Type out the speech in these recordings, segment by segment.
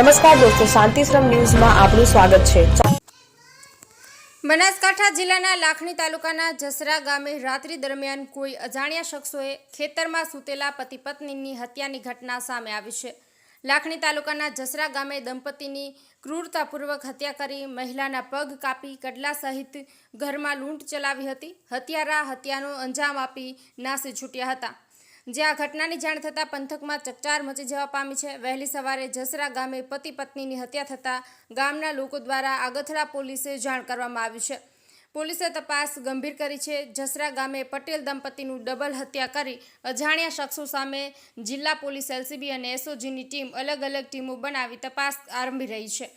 નમસ્કાર દોસ્તો શાંતિશ્રમ ન્યૂઝમાં આપનું સ્વાગત છે. બનાસકાંઠા જિલ્લાના લાખણી તાલુકાના જસરા ગામે રાત્રિ દરમિયાન કોઈ અજાણ્યા શખ્સોએ ખેતરમાં સૂતેલા પતિ પત્નીની હત્યાની ઘટના સામે આવી છે. લાખણી તાલુકાના જસરા ગામે દંપતીની ક્રૂરતાપૂર્વક હત્યા કરી મહિલાના પગ કાપી કડલા સહિત ઘરમાં લૂંટ ચલાવી હતી. હત્યારા હત્યાનો અંજામ આપી નાસી છૂટ્યા હતા. જ્યાં આ ઘટનાની જાણ થતાં પંથકમાં ચકચાર મચી જવા પામી છે. વહેલી સવારે જસરા ગામે પતિ પત્નીની હત્યા થતાં ગામના લોકો દ્વારા આગથરા પોલીસે જાણ કરવામાં આવી છે. પોલીસે તપાસ ગંભીર કરી છે. જસરા ગામે પટેલ દંપતીનું ડબલ હત્યા કરી અજાણ્યા શખ્સો સામે જિલ્લા પોલીસ, એલસીબી અને એસઓજીની ટીમ અલગ અલગ ટીમો બનાવી તપાસ આરંભી રહી છે.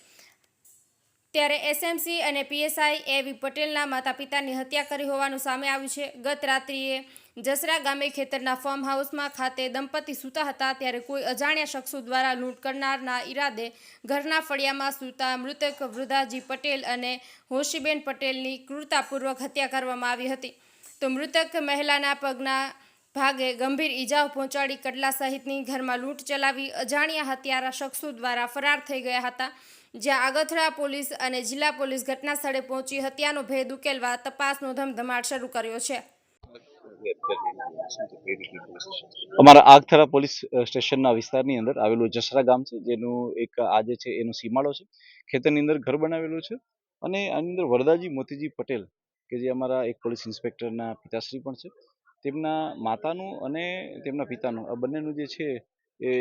ત્યારે એસએમસી અને પીએસઆઈ એવી પટેલના માતા પિતાની હત્યા કરી હોવાનું સામે આવ્યું છે. ગત રાત્રિએ જસરા ગામે ખેતરના ફાર્મ હાઉસમાં ખાતે દંપતી સૂતા હતા ત્યારે કોઈ અજાણ્યા શખ્સો દ્વારા લૂંટ કરનારના ઈરાદે ઘરના ફળિયામાં સૂતા મૃતક વૃદ્ધાજી પટેલ અને હોશીબેન પટેલની ક્રૂરતાપૂર્વક હત્યા કરવામાં આવી હતી. તો મૃતક મહિલાના પગના ભાગે ગંભીર ઈજાઓ પહોંચાડી કડલા સહિતની ઘરમાં લૂંટ ચલાવી અજાણ્યા હત્યારા શખ્સો દ્વારા ફરાર થઈ ગયા હતા. જ્યાં આગથડા પોલીસ અને જિલ્લા પોલીસ ઘટના સ્થળે પહોંચી હત્યાનો ભેદ ઉકેલવા તપાસનો ધમધમાટ શરૂ કર્યો છે. અમારા આગથરા પોલીસ સ્ટેશનના વિસ્તારની અંદર આવેલું જસરા ગામ છે, જેનું એક આજે છે એનો સીમાડો છે. ખેતરની અંદર ઘર બનાવેલું છે અને આની અંદર વરદાજી મોતીજી પટેલ, કે જે અમારા એક પોલીસ ઇન્સ્પેક્ટરના પિતાશ્રી પણ છે તેમના માતાનું અને તેમના પિતાનું, આ બંનેનું જે છે એ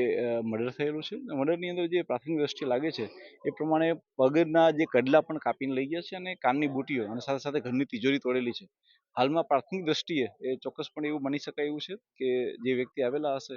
મર્ડર થયેલું છે. મર્ડરની અંદર જે પ્રાથમિક દ્રષ્ટિએ લાગે છે, એ પ્રમાણે પગના જે કડલા પણ કાપીને લઈ ગયા છે અને કાનની બુટીઓ અને સાથે સાથે ઘરની તિજોરી તોડેલી છે. હાલમાં પ્રાથમિક દ્રષ્ટિએ એ ચોક્કસપણે એવું માની શકાય એવું છે કે જે વ્યક્તિ આવેલા હશે